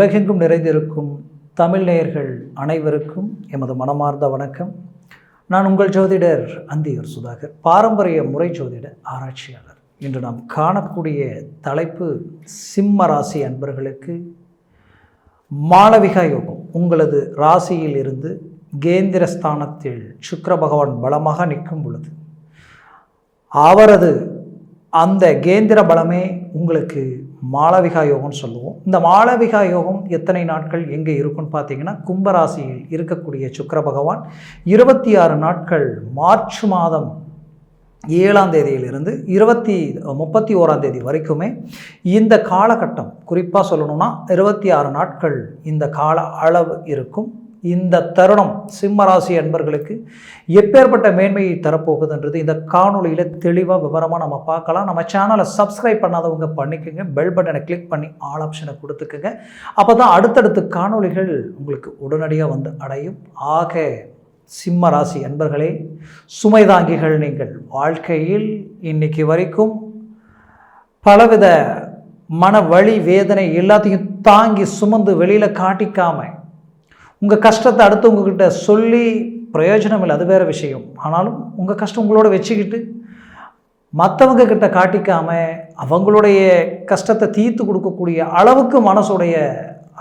உலகெங்கும் நிறைந்திருக்கும் தமிழ் நேயர்கள் அனைவருக்கும் எமது மனமார்ந்த வணக்கம். நான் உங்கள் ஜோதிடர் அந்தியூர் சுதாகர் பாரம்பரிய முறை ஜோதிட ஆராய்ச்சியாளர். இன்று நாம் காணக்கூடிய தலைப்பு சிம்ம ராசி அன்பர்களுக்கு மாளவிகா யோகம். உங்களது ராசியில் இருந்து கேந்திர ஸ்தானத்தில் பகவான் பலமாக நிற்கும் பொழுது அவரது அந்த கேந்திர பலமே உங்களுக்கு மாளவிகா யோகம்னு சொல்லுவோம். இந்த மாளவிகா யோகம் எத்தனை நாட்கள் எங்கே இருக்கும்னு பார்த்தீங்கன்னா கும்பராசியில் இருக்கக்கூடிய சுக்கர பகவான் இருபத்தி ஆறு நாட்கள் மார்ச் மாதம் ஏழாம் தேதியிலிருந்து இருபத்தி முப்பத்தி ஓராம் தேதி வரைக்குமே இந்த காலகட்டம் குறிப்பாக சொல்லணும்னா இருபத்தி ஆறு நாட்கள் இந்த கால அளவு இருக்கும். இந்த தருணம் சிம்மராசி அன்பர்களுக்கு எப்பேற்பட்ட மேன்மையை தரப்போகுதுன்றது இந்த காணொலியில் தெளிவாக விவரமாக நம்ம பார்க்கலாம். நம்ம சேனலை சப்ஸ்கிரைப் பண்ணாதவங்க பண்ணிக்கோங்க. பெல் பட்டனை கிளிக் பண்ணி ஆல் ஆப்ஷனை கொடுத்துக்குங்க. அப்போ தான் அடுத்தடுத்த காணொளிகள் உங்களுக்கு உடனடியாக வந்து அடையும். ஆக சிம்ம ராசி அன்பர்களே சுமைதாங்கிகள் நீங்கள் வாழ்க்கையில் இன்னைக்கு வரைக்கும் பலவித மன வழி வேதனை எல்லாத்தையும் தாங்கி சுமந்து வெளியில் காட்டிக்காமல் உங்கள் கஷ்டத்தை அடுத்தவங்கக்கிட்ட சொல்லி பிரயோஜனம் இல்லை அது வேறு விஷயம். ஆனாலும் உங்கள் கஷ்டம் உங்களோட வச்சுக்கிட்டு மற்றவங்க கிட்ட காட்டிக்காமல் அவங்களுடைய கஷ்டத்தை தீர்த்து கொடுக்கக்கூடிய அளவுக்கு மனசுடைய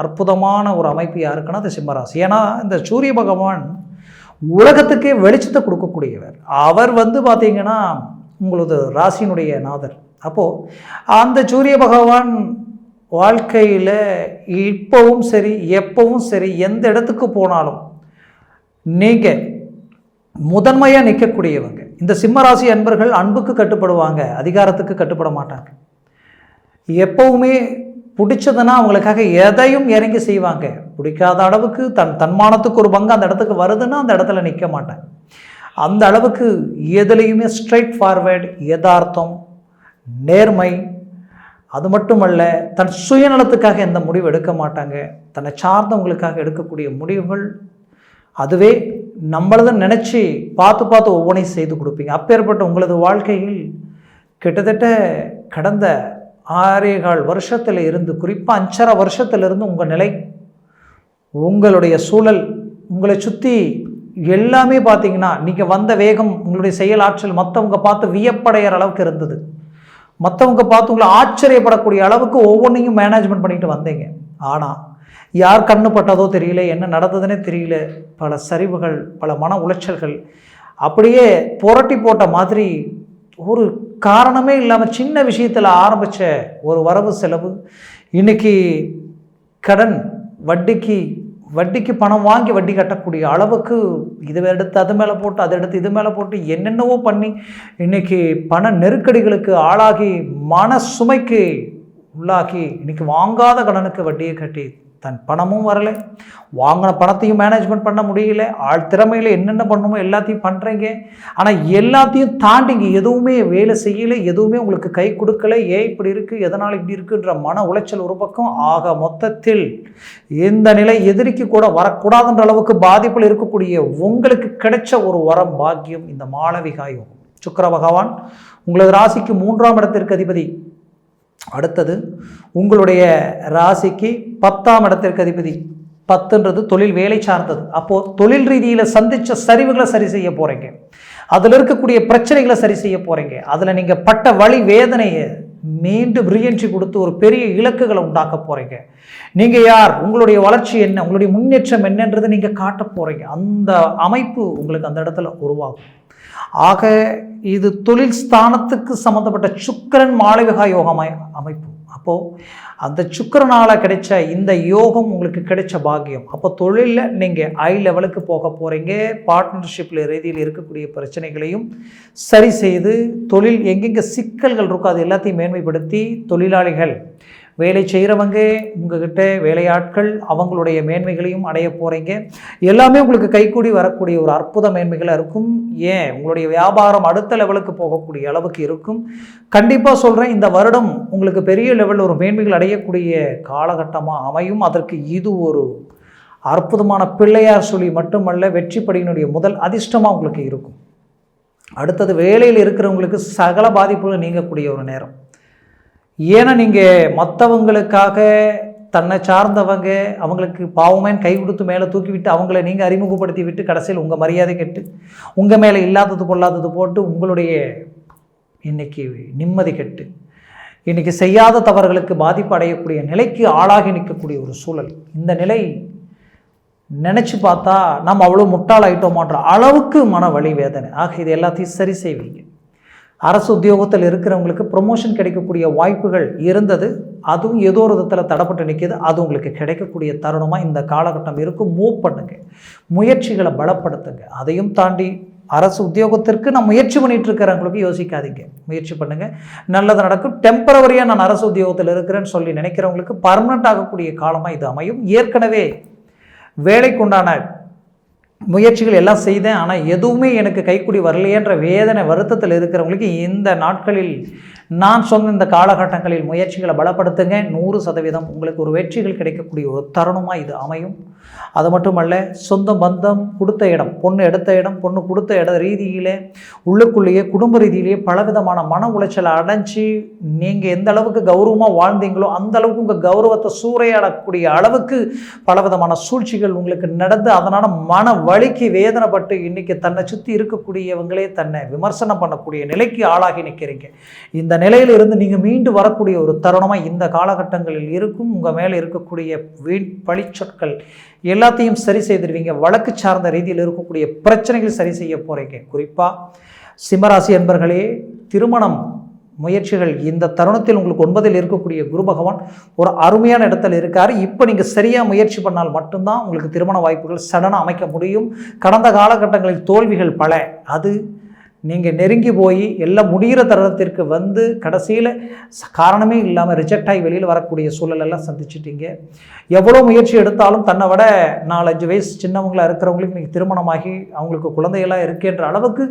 அற்புதமான ஒரு அமைப்பு யாருக்குன்னா அது சிம்மராசி. ஏன்னா இந்த சூரிய பகவான் உலகத்துக்கே வெளிச்சத்தை கொடுக்கக்கூடியவர். அவர் வந்து பார்த்திங்கன்னா உங்களது ராசியினுடைய நாதர். அப்போது அந்த சூரிய பகவான் வாழ்க்கையில் இப்போவும் சரி எப்பவும் சரி எந்த இடத்துக்கு போனாலும் நீங்கள் முதன்மையாக நிற்கக்கூடியவங்க இந்த சிம்மராசி அன்பர்கள் அன்புக்கு கட்டுப்படுவாங்க அதிகாரத்துக்கு கட்டுப்பட மாட்டாங்க. எப்பவுமே பிடிச்சதுன்னா அவங்களுக்காக எதையும் இறங்கி செய்வாங்க. பிடிக்காத அளவுக்கு தன் தன்மானத்துக்கு ஒரு பங்கு அந்த இடத்துக்கு வருதுன்னா அந்த இடத்துல நிற்க மாட்டாங்க அந்த அளவுக்கு எதுலேயுமே ஸ்ட்ரைட் ஃபார்வேர்டு யதார்த்தம் நேர்மை அது மட்டுமல்ல தன் சுயநலத்துக்காக எந்த முடிவு எடுக்க மாட்டாங்க. தன்னை சார்ந்தவங்களுக்காக எடுக்கக்கூடிய முடிவுகள் அதுவே நம்மளதை நினச்சி பார்த்து பார்த்து ஒவ்வொன்றையும் செய்து கொடுப்பீங்க. அப்பேற்பட்ட உங்களது வாழ்க்கையில் கிட்டத்தட்ட கடந்த ஆறேகால் வருஷத்தில் இருந்து குறிப்பாக அஞ்சரை வருஷத்திலிருந்து உங்கள் நிலை உங்களுடைய சூழல் உங்களை சுற்றி எல்லாமே பார்த்தீங்கன்னா நீங்கள் வந்த வேகம் உங்களுடைய செயல் ஆற்றல் மற்றவங்க பார்த்து வியப்படைகிற அளவுக்கு இருந்தது. மற்றவங்க பார்த்து உங்களை ஆச்சரியப்படக்கூடிய அளவுக்கு ஒவ்வொன்றையும் மேனேஜ்மெண்ட் பண்ணிட்டு வந்தீங்க. ஆனால் யார் கண்ணு பட்டதோ தெரியல என்ன நடந்ததுன்னே தெரியல. பல சரிவுகள் பல மன உளைச்சல்கள். அப்படியே புரட்டி போட்ட மாதிரி ஒரு காரணமே இல்லாமல் சின்ன விஷயத்தில் ஆரம்பித்த ஒரு வரவு செலவு. இன்னைக்கு கடன் வட்டிக்கு வட்டிக்கு பணம் வாங்கி வட்டி கட்டக்கூடிய அளவுக்கு இதை எடுத்து அது மேலே போட்டு அதை எடுத்து இது மேலே போட்டு என்னென்னவோ பண்ணி இன்றைக்கி பண நெருக்கடிகளுக்கு ஆளாகி மன சுமைக்கு உள்ளாகி இன்றைக்கி வாங்காத கடனுக்கு வட்டியை கட்டி தன் பணமும் வரலை. வாங்கின பணத்தையும் மேனேஜ்மெண்ட் பண்ண முடியல. ஆள் திறமையில் என்னென்ன பண்ணுமோ எல்லாத்தையும் பண்ணுறீங்க ஆனால் எல்லாத்தையும் தாண்டிங்க எதுவுமே வேலை செய்யலை எதுவுமே உங்களுக்கு கை கொடுக்கல. ஏன் இப்படி இருக்குது எதனால் இப்படி இருக்குன்ற மன உளைச்சல் ஒரு பக்கம். ஆக மொத்தத்தில் இந்த நிலை எதிரிக்கு கூட வரக்கூடாதுன்ற அளவுக்கு பாதிப்பில் இருக்கக்கூடிய உங்களுக்கு கிடைச்ச ஒரு வரம் பாக்கியம் இந்த மாளவிகாயம் சுக்கர பகவான் உங்களது ராசிக்கு மூன்றாம் இடத்திற்கு அதிபதி. அடுத்தது உங்களுடைய ராசிக்கு பத்தாம் இடத்திற்கு அதிபதி. பத்துன்றது தொழில் வேலை சார்ந்தது. அப்போது தொழில் ரீதியில் சந்தித்த சரிவுகளை சரி செய்ய போகிறீங்க அதில் இருக்கக்கூடிய பிரச்சனைகளை சரி செய்ய போகிறீங்க அதில் நீங்கள் பட்ட வழி வேதனையை மீண்டும் ரீஎன்ட்ரி கொடுத்து ஒரு பெரிய இலக்குகளை உண்டாக்க போகிறீங்க நீங்கள் யார்? உங்களுடைய வளர்ச்சி என்ன? உங்களுடைய முன்னேற்றம் என்னன்றதை நீங்கள் காட்ட போகிறீங்க அந்த அமைப்பு உங்களுக்கு அந்த இடத்துல உருவாகும். ஆக இது தொழில் ஸ்தானத்துக்கு சம்மந்தப்பட்ட சுக்கரன் மாளவிகா யோகமாய் அமைப்பு. அப்போது அந்த சுக்கரனால் கிடைச்ச இந்த யோகம் உங்களுக்கு கிடைச்ச பாக்கியம். அப்போ தொழிலில் நீங்கள் ஐ லெவலுக்கு போக போகிறீங்க பார்ட்னர்ஷிப்பில் ரீதியில் இருக்கக்கூடிய பிரச்சனைகளையும் சரி செய்து தொழில் எங்கெங்கே சிக்கல்கள் இருக்கோ அது எல்லாத்தையும் மேன்மைப்படுத்தி தொழிலாளிகள் வேலை செய்கிறவங்க உங்ககிட்ட வேலையாட்கள் அவங்களுடைய மேன்மைகளையும் அடைய போகிறீங்க எல்லாமே உங்களுக்கு கைக்கூடி வரக்கூடிய ஒரு அற்புத மேன்மைகளாக இருக்கும். ஏன்? உங்களுடைய வியாபாரம் அடுத்த லெவலுக்கு போகக்கூடிய அளவுக்கு இருக்கும். கண்டிப்பாக சொல்கிறேன் இந்த வருடம் உங்களுக்கு பெரிய லெவலில் ஒரு மேன்மைகள் அடையக்கூடிய காலகட்டமாக அமையும். அதற்கு இது ஒரு அற்புதமான பிள்ளையார் சொல்லி மட்டுமல்ல வெற்றிப்படையினுடைய முதல் அதிர்ஷ்டமாக உங்களுக்கு இருக்கும். அடுத்தது வேலையில் இருக்கிறவங்களுக்கு சகல பாதிப்புகள் நீங்கக்கூடிய ஒரு நேரம். ஏன்னா நீங்கள் மற்றவங்களுக்காக தன்னை சார்ந்தவங்க அவங்களுக்கு பாவமேன் கை கொடுத்து மேலே தூக்கி விட்டு அவங்கள நீங்கள் அறிமுகப்படுத்தி விட்டு கடைசியில் உங்கள் மரியாதை கெட்டு உங்கள் மேலே இல்லாதது பொல்லாதது போட்டு உங்களுடைய இன்னைக்கு நிம்மதி கெட்டு. இன்னைக்கு செய்யாத தவறுகளுக்கு பாதிப்பு அடையக்கூடிய நிலைக்கு ஆளாகி நிற்கக்கூடிய ஒரு சூழல். இந்த நிலை நினச்சி பார்த்தா நம்ம அவ்வளோ முட்டாளாயிட்டோமான்ற அளவுக்கு மன வலி வேதனை. ஆக இது எல்லாத்தையும் சரி செய்வீங்க. அரசு உத்தியோகத்தில் இருக்கிறவங்களுக்கு ப்ரொமோஷன் கிடைக்கக்கூடிய வாய்ப்புகள் இருந்தது. அதுவும் ஏதோ ஒரு விதத்தில் தடப்பட்டு நிற்கிது அது உங்களுக்கு கிடைக்கக்கூடிய தருணமாக இந்த காலகட்டம் இருக்கும். மூவ் பண்ணுங்க. முயற்சிகளை பலப்படுத்துங்க. அதையும் தாண்டி அரசு உத்தியோகத்திற்கு நான் முயற்சி பண்ணிகிட்டு இருக்கிறவங்களுக்கு யோசிக்காதீங்க. முயற்சி பண்ணுங்கள் நல்லது நடக்கும். டெம்பரவரியாக நான் அரசு உத்தியோகத்தில் இருக்கிறேன்னு சொல்லி நினைக்கிறவங்களுக்கு பர்மனெண்ட் ஆகக்கூடிய காலமாக இது அமையும். ஏற்கனவே வேலைக்குண்டான முயற்சிகள் எல்லாம் செய்தேன் ஆனால் எதுவுமே எனக்கு கைக்குடி வரலையேன்ற வேதனை வருத்தத்தில் இருக்கிறவங்களுக்கு இந்த நாட்களில் நான் சொன்ன இந்த காலகட்டங்களில் முயற்சிகளை பலப்படுத்துங்க. நூறு சதவீதம் உங்களுக்கு ஒரு வெற்றிகள் கிடைக்கக்கூடிய ஒரு தருணமாக இது அமையும். அது மட்டுமல்ல சொந்த பந்தம் கொடுத்த இடம் பொண்ணு எடுத்த இடம் பொண்ணு கொடுத்த இட ரீதியிலே உள்ளுக்குள்ளேயே குடும்ப ரீதியிலேயே பலவிதமான மன உளைச்சலை அடைஞ்சு நீங்கள் எந்த அளவுக்கு கௌரவமாக வாழ்ந்தீங்களோ அந்த அளவுக்கு உங்கள் கௌரவத்தை சூறையாடக்கூடிய அளவுக்கு பலவிதமான சூழ்ச்சிகள் உங்களுக்கு நடந்து அதனால் மன வலிக்கு வேதனைப்பட்டு இன்னைக்கு தன்னை சுற்றி இருக்கக்கூடியவங்களே தன்னை விமர்சனம் பண்ணக்கூடிய நிலைக்கு ஆளாகி நிற்கிறீங்க. இந்த நிலையில் இருந்து நீங்கள் மீண்டு வரக்கூடிய ஒரு தருணமாக இந்த காலகட்டங்களில் இருக்கும். உங்கள் மேலே இருக்கக்கூடிய வீண் பழிச்சொற்கள் எல்லாத்தையும் சரி செய்திருவீங்க. வழக்கு சார்ந்த ரீதியில் இருக்கக்கூடிய பிரச்சனைகள் சரி செய்ய போகிறீங்க குறிப்பாக சிம்மராசி என்பர்களே திருமணம் முயற்சிகள் இந்த தருணத்தில் உங்களுக்கு ஒன்பதில் இருக்கக்கூடிய குரு பகவான் ஒரு அருமையான இடத்துல இருக்கார். இப்போ நீங்கள் சரியாக முயற்சி பண்ணால் மட்டும்தான் உங்களுக்கு திருமண வாய்ப்புகள் சடனாக அமைக்க முடியும். கடந்த காலகட்டங்களில் தோல்விகள் பல. அது நீங்கள் நெருங்கி போய் எல்லாம் முடிகிற தருணத்திற்கு வந்து கடைசியில் காரணமே இல்லாமல் ரிஜெக்ட் ஆகி வெளியில் வரக்கூடிய சூழலெல்லாம் சந்திச்சிட்டிங்க. எவ்வளோ முயற்சி எடுத்தாலும் தன்னை விட நாலஞ்சு வயசு சின்னவங்களா இருக்கிறவங்களுக்கு இன்றைக்கி திருமணமாகி அவங்களுக்கு குழந்தைகளாக இருக்கின்ற அளவுக்கு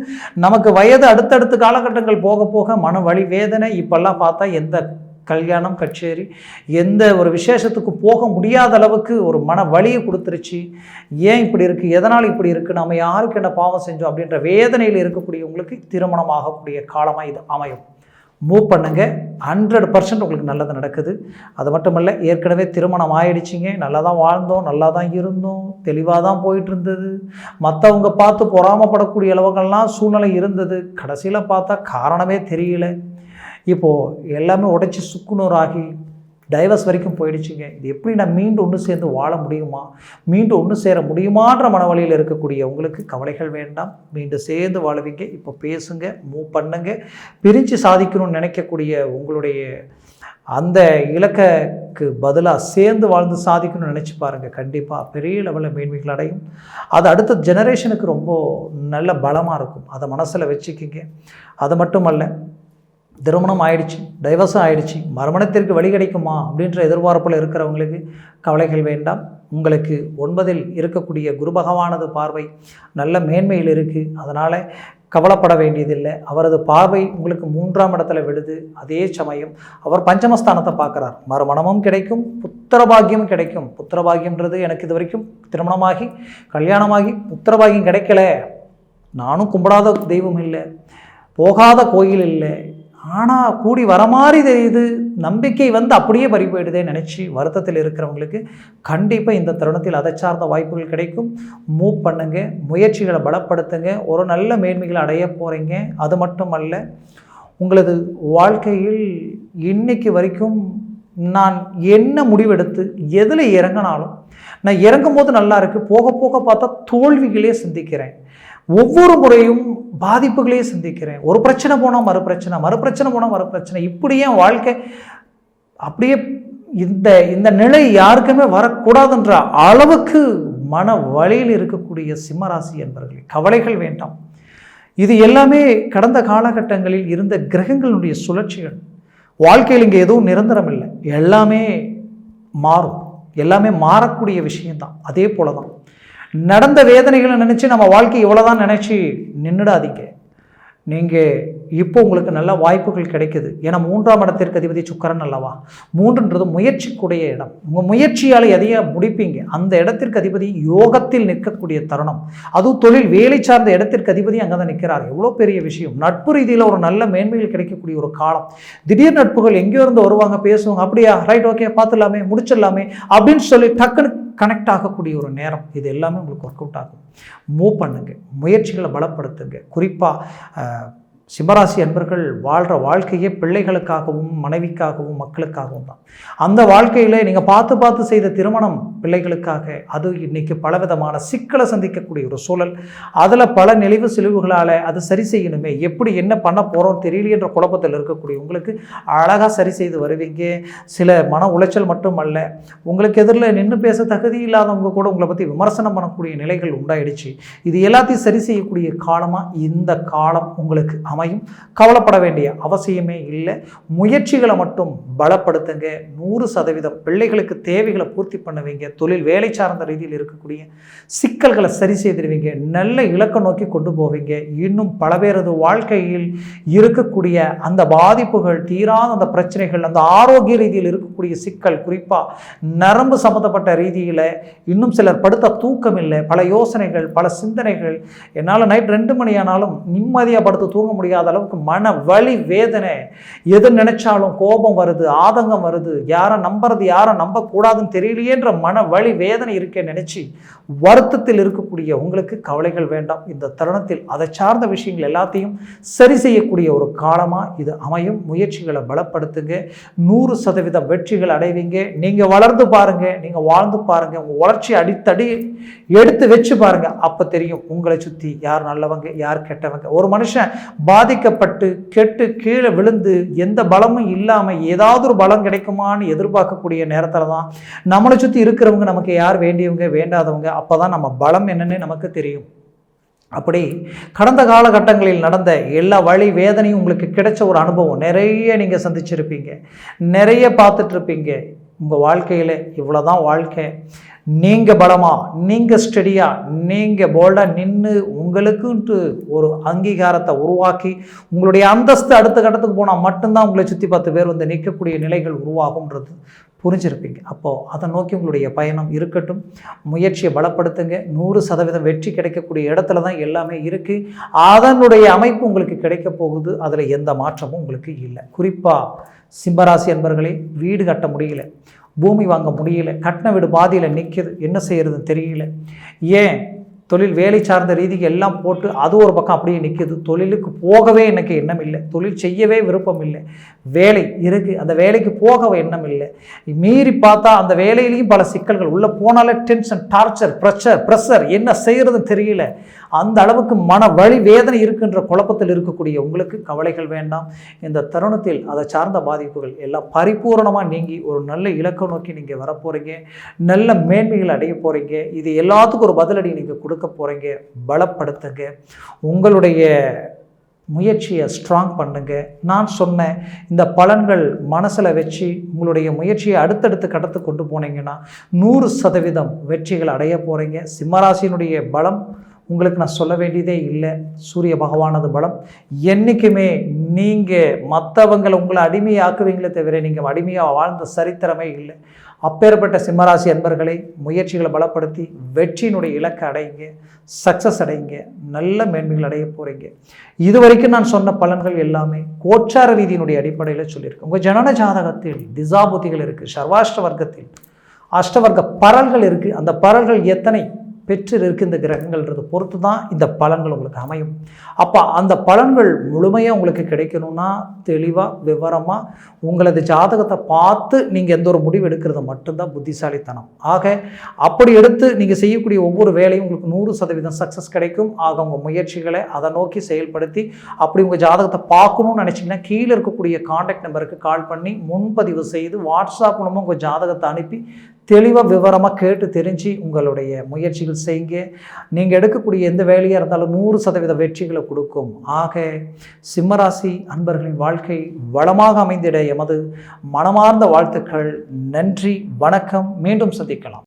நமக்கு வயது அடுத்தடுத்த காலகட்டங்கள் போக போக மன வழி வேதனை இப்போல்லாம் பார்த்தா எந்த கல்யாணம் கச்சேரி எந்த ஒரு விசேஷத்துக்கு போக முடியாத அளவுக்கு ஒரு மன வலியை கொடுத்துருச்சு. ஏன் இப்படி இருக்குது எதனால் இப்படி இருக்குது நம்ம யாருக்கு என்ன பாவம் செஞ்சோம்? அப்படின்ற வேதனையில் இருக்கக்கூடியவங்களுக்கு திருமணம் ஆகக்கூடிய காலமாக இது அமையும். மூவ் பண்ணுங்க. ஹண்ட்ரட் பர்சன்ட் உங்களுக்கு நல்லது நடக்குது. அது மட்டும் இல்லை ஏற்கனவே திருமணம் ஆயிடுச்சிங்க. நல்லா தான் வாழ்ந்தோம் நல்லா தான் இருந்தோம். தெளிவாக தான் போயிட்டு இருந்தது மற்றவங்க பார்த்து பொறாமப்படக்கூடிய அளவுகள்லாம் சூழ்நிலை இருந்தது. கடைசியில் பார்த்தா காரணமே தெரியல. இப்போது எல்லாமே உடைச்சி சுக்குநூறாகி டைவர்ஸ் வரைக்கும் போயிடுச்சுங்க. இது எப்படி நான் மீண்டும் ஒன்று சேர்ந்து வாழ முடியுமா? மீண்டும் ஒன்று சேர முடியுமான்ற மனவழியில் இருக்கக்கூடிய உங்களுக்கு கவலைகள் வேண்டாம். மீண்டும் சேர்ந்து வாழுவீங்க. இப்போ பேசுங்க மூவ் பண்ணுங்க. பிரித்து சாதிக்கணும்னு நினைக்கக்கூடிய உங்களுடைய அந்த இலக்குக்கு பதிலாக சேர்ந்து வாழ்ந்து சாதிக்கணும்னு நினச்சி பாருங்கள் கண்டிப்பாக பெரிய லெவலில் மேன்மைகள் அடையும். அது அடுத்த ஜெனரேஷனுக்கு ரொம்ப நல்ல பலமாக இருக்கும். அதை மனசில் வச்சுக்கிங்க. அது மட்டுமல்ல திருமணம் ஆயிடுச்சு டைவர்ஸும் ஆயிடுச்சு மறுமணத்திற்கு வழி கிடைக்குமா அப்படின்ற எதிர்பார்ப்பில் இருக்கிறவங்களுக்கு கவலைகள் வேண்டாம். உங்களுக்கு ஒன்பதில் இருக்கக்கூடிய குரு பகவானது பார்வை நல்ல மேன்மையில் இருக்குது அதனால் கவலைப்பட வேண்டியதில்லை. அவரது பார்வை உங்களுக்கு மூன்றாம் இடத்துல விடுது அதே சமயம் அவர் பஞ்சமஸ்தானத்தை பார்க்குறார். மறுமணமும் கிடைக்கும் புத்திரபாகியமும் கிடைக்கும். புத்திரபாகியம்ன்றது எனக்கு இது வரைக்கும் திருமணமாகி கல்யாணமாகி புத்திரபாகியம் கிடைக்கல. நானும் கும்பிடாத தெய்வம் இல்லை. போகாத கோயில் இல்லை. ஆனால் கூடி வர மாதிரி தெரியுது. நம்பிக்கை வந்து அப்படியே பறி போயிடுதே நினச்சி வருத்தத்தில் இருக்கிறவங்களுக்கு கண்டிப்பாக இந்த தருணத்தில் அதை சார்ந்த வாய்ப்புகள் கிடைக்கும். மூவ் பண்ணுங்க முயற்சிகளை பலப்படுத்துங்க ஒரு நல்ல மேன்மைகளை அடைய போகிறீங்க அது மட்டும் அல்ல உங்களது வாழ்க்கையில் இன்னைக்கு வரைக்கும் நான் என்ன முடிவெடுத்து எதில் இறங்கினாலும் நான் இறங்கும் போது நல்லா இருக்குது போக போக பார்த்தா தோல்விகளே சிந்திக்கிறேன். ஒவ்வொரு முறையும் பாதிப்புகளே சிந்திக்கிறேன். ஒரு பிரச்சனை போனால் மறு பிரச்சனை மறு பிரச்சனை போனால் மறு பிரச்சனை இப்படியே வாழ்க்கை அப்படியே இந்த இந்த நிலை யாருக்குமே வரக்கூடாதுன்ற அளவுக்கு மன வழியில் இருக்கக்கூடிய சிம்மராசி என்பவர்களே கவலைகள் வேண்டாம். இது எல்லாமே கடந்த காலகட்டங்களில் இருந்த கிரகங்களுடைய சுழற்சிகள். வாழ்க்கையில் இங்கே எதுவும் நிரந்தரம் இல்லை எல்லாமே மாறும். எல்லாமே மாறக்கூடிய விஷயந்தான் அதே போல தான் நடந்த வேதனைகளை நினச்சி நம்ம வாழ்க்கை இவ்வளோதான் நினச்சி நின்றுடாதீங்க நீங்கள் இப்போ உங்களுக்கு நல்ல வாய்ப்புகள் கிடைக்குது. ஏன்னா மூன்றாம் இடத்திற்கு அதிபதி சுக்கரன் அல்லவா? மூன்றுன்றது முயற்சிக்குடைய இடம். உங்கள் முயற்சியால் எதையா முடிப்பீங்க? அந்த இடத்திற்கு அதிபதி யோகத்தில் நிற்கக்கூடிய தருணம். அதுவும் தொழில் வேலை சார்ந்த இடத்திற்கு அதிபதி அங்கே தான் நிற்கிறார். எவ்வளோ பெரிய விஷயம். நட்பு ரீதியில் ஒரு நல்ல மேன்மைகள் கிடைக்கக்கூடிய ஒரு காலம். திடீர் நட்புகள் எங்கேயோ இருந்து வருவாங்க பேசுவாங்க அப்படியா? ரைட் ஓகே பார்த்துடலாமே முடிச்சிடலாமே அப்படின்னு சொல்லி டக்குன்னு கனெக்ட் ஆகக்கூடிய ஒரு நேரம். இது எல்லாமே உங்களுக்கு ஒர்க் அவுட் ஆகும். மூவ் பண்ணுங்கள் முயற்சிகளை பலப்படுத்துங்க. குறிப்பாக சிம்மராசி அன்பர்கள் வாழ்கிற வாழ்க்கையே பிள்ளைகளுக்காகவும் மனைவிக்காகவும் மக்களுக்காகவும் தான். அந்த வாழ்க்கையில் நீங்கள் பார்த்து பார்த்து செய்த திருமணம் பிள்ளைகளுக்காக அது இன்னைக்கு பலவிதமான சிக்கலை சந்திக்கக்கூடிய ஒரு சூழல். அதில் பல நெளிவு சிலிவுகளால் அது சரி செய்யணுமே எப்படி என்ன பண்ண போகிறோம் தெரியலையன்ற குழப்பத்தில் இருக்கக்கூடிய உங்களுக்கு அழகாக சரி செய்து வருவீங்க. சில மன உளைச்சல் மட்டும் அல்ல உங்களுக்கு எதிரில் நின்று பேச தகுதி இல்லாதவங்க கூட உங்களை பற்றி விமர்சனம் பண்ணக்கூடிய நிலைகள் உண்டாயிடுச்சு. இது எல்லாத்தையும் சரி செய்யக்கூடிய காலமாக இந்த காலம் உங்களுக்கு அமையும். கவலைப்பட வேண்டிய அவசியமே இல்லை. முயற்சிகளை மட்டும் பலப்படுத்துங்க. நூறு சதவீதம் பிள்ளைகளுக்கு தேவைகளை பூர்த்தி பண்ணுவீங்க தொழில் வேலை சார்ந்த ரீதியில் இருக்கக்கூடிய சிக்கல்களை சரி செய்திருவீங்க. நல்ல இலக்கை நோக்கி கொண்டு போவீங்க. இன்னும் பல பேரது வாழ்க்கையில் இருக்கக்கூடிய அந்த பாதிப்புகள் தீராத அந்த பிரச்சனைகள் அந்த ஆரோக்கிய ரீதியில் இருக்கக்கூடிய சிக்கல் குறிப்பாக நரம்பு சம்மந்தப்பட்ட ரீதியில் இன்னும் சிலர் படுத்த தூக்கம் இல்லை. பல யோசனைகள் பல சிந்தனைகள். என்னால் நைட் ரெண்டு மணி ஆனாலும் நிம்மதியாக படுத்து தூங்க முடியும். முடியாத அளவுக்கு மன வலி வேதனை. எது நினைச்சாலும் கோபம் வருது ஆதங்கம் வருது. யாரை நம்புறது யாரை நம்பக்கூடாதுன்னு தெரியலையேன்ற மன வலி வேதனை இருக்கே நினைச்சு வருத்தத்தில் இருக்கக்கூடிய உங்களுக்கு கவலைகள் வேண்டாம். இந்த தருணத்தில் அதை சார்ந்த விஷயங்கள் எல்லாத்தையும் சரி செய்யக்கூடிய ஒரு காலமாக இது அமையும். முயற்சிகளை பலப்படுத்துங்க. நூறு சதவீதம் வெற்றிகள் அடைவீங்க. நீங்கள் வளர்ந்து பாருங்கள் நீங்கள் வாழ்ந்து பாருங்கள் உங்கள் வளர்ச்சி அடித்தடி எடுத்து வச்சு பாருங்கள் அப்போ தெரியும் உங்களை சுற்றி யார் நல்லவங்க யார் கெட்டவங்க. ஒரு மனுஷன் பாதிக்கப்பட்டு கெட்டு கீழே விழுந்து எந்த பலமும் இல்லாமல் ஏதாவது ஒரு பலம் கிடைக்குமான்னு எதிர்பார்க்கக்கூடிய நேரத்தில் தான் நம்மளை சுற்றி இருக்கிறவங்க நமக்கு யார் வேண்டியவங்க வேண்டாதவங்க அப்போ தான் நம்ம பலம் என்னன்னு நமக்கு தெரியும். அப்படி கடந்த காலகட்டங்களில் நடந்த எல்லா வழி வேதனையும் உங்களுக்கு கிடைச்ச ஒரு அனுபவம் நிறைய நீங்கள் சந்திச்சிருப்பீங்க. நிறைய பார்த்துட்ருப்பீங்க உங்கள் வாழ்க்கையில் இவ்வளோ தான் வாழ்க்கை. நீங்கள் பலமாக நீங்கள் ஸ்டடியாக நீங்கள் போல்டாக நின்று உங்களுக்குன்ட்டு ஒரு அங்கீகாரத்தை உருவாக்கி உங்களுடைய அந்தஸ்து அடுத்த கட்டத்துக்கு போனால் மட்டும்தான் உங்களை சுற்றி பத்து பேர் வந்து நிற்கக்கூடிய நிலைகள் உருவாகுன்றது புரிஞ்சிருப்பீங்க. அப்போது அதை நோக்கி உங்களுடைய பயணம் இருக்கட்டும். முயற்சியை பலப்படுத்துங்க. நூறு சதவீதம் வெற்றி கிடைக்கக்கூடிய இடத்துல தான் எல்லாமே இருக்குது அதனுடைய அமைப்பு உங்களுக்கு கிடைக்க போகுது. அதில் எந்த மாற்றமும் உங்களுக்கு இல்லை. குறிப்பாக சிம்மராசி என்பர்களே வீடு கட்ட முடியல. பூமி வாங்க முடியல. கட்டின வீடு பாதியில் நிற்கிது என்ன செய்கிறதுன்னு தெரியல. ஏன்? தொழில் வேலை சார்ந்த ரீதிக்கு எல்லாம் போட்டு அது ஒரு பக்கம் அப்படியே நிற்கிது தொழிலுக்கு போகவே எனக்கு எண்ணம் இல்லை. தொழில் செய்யவே விருப்பம் இல்லை. வேலை இருக்குது அந்த வேலைக்கு போக எண்ணம் இல்லை. மீறி பார்த்தா அந்த வேலையிலையும் பல சிக்கல்கள். உள்ளே போனாலே டென்ஷன் டார்ச்சர் ப்ரெஷர் ப்ரெஷர் என்ன செய்கிறதுன்னு தெரியல. அந்த அளவுக்கு மன வழி வேதனை இருக்கின்ற குழப்பத்தில் இருக்கக்கூடிய உங்களுக்கு கவலைகள் வேண்டாம். இந்த தருணத்தில் அதை சார்ந்த பாதிப்புகள் எல்லாம் பரிபூர்ணமாக நீங்கி ஒரு நல்ல இலக்கை நோக்கி நீங்கள் வரப்போகிறீங்க நல்ல மேன்மைகள் அடைய போகிறீங்க இது எல்லாத்துக்கும் ஒரு பதிலடி நீங்கள் கொடுக்க போகிறீங்க பலப்படுத்துங்க. உங்களுடைய முயற்சியை ஸ்ட்ராங் பண்ணுங்க. நான் சொன்ன இந்த பலன்கள் மனசில் வச்சு உங்களுடைய முயற்சியை அடுத்தடுத்து கடத்து கொண்டு போனீங்கன்னா நூறு சதவீதம் வெற்றிகள் அடைய போகிறீங்க சிம்மராசியினுடைய பலம் உங்களுக்கு நான் சொல்ல வேண்டியதே இல்லை. சூரிய பகவானது பலம். என்றைக்குமே நீங்கள் மற்றவங்களை உங்களை அடிமையாக்குவீங்களே தவிர நீங்கள் அடிமையாக வாழ்ந்த சரித்திரமே இல்லை. அப்பேற்பட்ட சிம்மராசி அன்பர்களை முயற்சிகளை பலப்படுத்தி வெற்றியினுடைய இலக்கை அடையுங்க சக்ஸஸ் அடையுங்க நல்ல மேன்மைகள் அடைய போகிறீங்க இது வரைக்கும் நான் சொன்ன பலன்கள் எல்லாமே கோச்சார ரீதியினுடைய அடிப்படையில் சொல்லியிருக்கேன் உங்கள் ஜனன ஜாதகத்தில் திசாபுத்திகள் இருக்குது சர்வாஷ்ட வர்க்கத்தில் அஷ்டவர்க்க பரல்கள் இருக்குது அந்த பரல்கள் எத்தனை? பெற்றிருக்கு இந்த கிரகங்கள்ன்றது பொறுத்து தான் இந்த பலன்கள் உங்களுக்கு அமையும். அப்போ அந்த பலன்கள் முழுமையாக உங்களுக்கு கிடைக்கணும்னா தெளிவாக விவரமாக உங்களது ஜாதகத்தை பார்த்து நீங்கள் எந்த ஒரு முடிவு எடுக்கிறது மட்டும்தான் புத்திசாலித்தனம். ஆக அப்படி எடுத்து நீங்கள் செய்யக்கூடிய ஒவ்வொரு வேலையும் உங்களுக்கு நூறு சதவீதம் சக்ஸஸ் கிடைக்கும். ஆக உங்கள் முயற்சிகளை அதை நோக்கி செயல்படுத்தி அப்படி உங்கள் ஜாதகத்தை பார்க்கணும்னு நினச்சிங்கன்னா கீழே இருக்கக்கூடிய காண்டாக்ட் நம்பருக்கு கால் பண்ணி முன்பதிவு செய்து வாட்ஸ்அப் மூலமாக உங்கள் ஜாதகத்தை அனுப்பி தெளிவாக விவரமாக கேட்டு தெரிஞ்சு உங்களுடைய முயற்சிகள் செய்யுங்க. நீங்கள் எடுக்கக்கூடிய எந்த வேலையாக இருந்தாலும் நூறு சதவீத வெற்றிகளை கொடுக்கும். ஆக சிம்மராசி அன்பர்களின் வாழ்க்கை வளமாக அமைந்திட எமது மனமார்ந்த வாழ்த்துக்கள். நன்றி வணக்கம். மீண்டும் சந்திக்கலாம்.